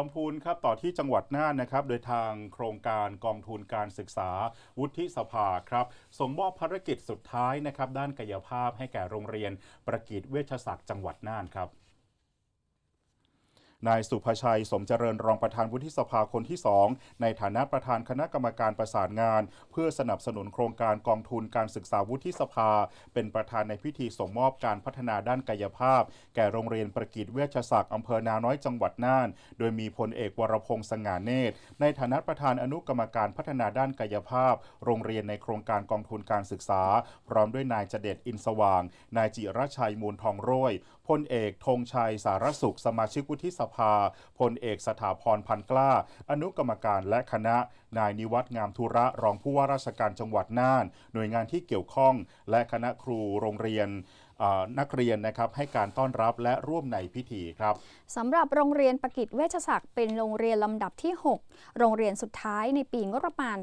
ลำพูนครับต่อที่จังหวัดน่านนะครับ โดยทางโครงการกองทุนการศึกษา วุฒิสภาครับส่งมอบภารกิจสุดท้ายนะครับ ด้านกายภาพให้แก่โรงเรียนประกิตเวชศักดิ์จังหวัดน่านครับ นายสุภชัย สมเจริญรองประธานวุฒิสภาคนที่ 2 ในฐานะประธานคณะกรรมการประสานงาน เพื่อสนับสนุนโครงการกองทุนการศึกษาวุฒิสภา เป็นประธานในพิธีส่งมอบการพัฒนาด้านกายภาพ แก่โรงเรียนประกิตเวชศักดิ์อำเภอนาน้อยจังหวัดน่าน โดยมีพลเอกวรพงษ์สง่าเนตร ในฐานะประธานอนุกรรมการพัฒนาด้านกายภาพ โรงเรียนในโครงการกองทุนการศึกษา พร้อมด้วยนายจเดชอินสว่าง นายจิรชัยมูลทองโรยพลเอกธงชัยสารสุขสมาชิกวุฒิสภาพลเอกสถาพรพันกล้า อนุกรรมการและคณะ นายนิวัฒน์งามธุระรองผู้ว่าราชการจังหวัดน่าน หน่วยงานที่เกี่ยวข้อง และคณะครูโรงเรียน นักเรียนนะครับให้การต้อนรับและร่วมในพิธีครับสำหรับโรงเรียนประกิตเวชศักดิ์เป็นโรงเรียนลำดับที่ 6 โรงเรียนสุดท้ายในปีงบประมาณ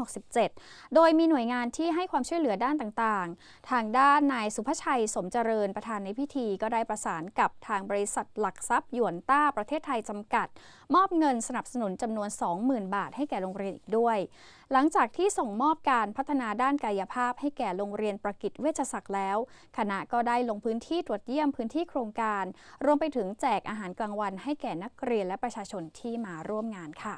2567 โดยมีหน่วยงานที่ให้ความช่วยเหลือด้านต่างๆ ทางด้านนายสุภชัยสมเจริญประธานในพิธีก็ได้ประสานกับทางบริษัทหลักทรัพย์หยวนต้าประเทศไทยจำกัด มอบเงินสนับสนุนจำนวน 20,000 บาทให้แก่โรงเรียนอีกด้วย หลังจากที่ส่งมอบการพัฒนาด้านกายภาพให้แก่โรงเรียนประกิตเวชศักดิ์แล้วคณะก็ได้ลงพื้นที่ตรวจเยี่ยมพื้นที่โครงการ รวมไปถึงแจกอาหารกลางวันให้แก่นักเรียนและประชาชนที่มาร่วมงานค่ะ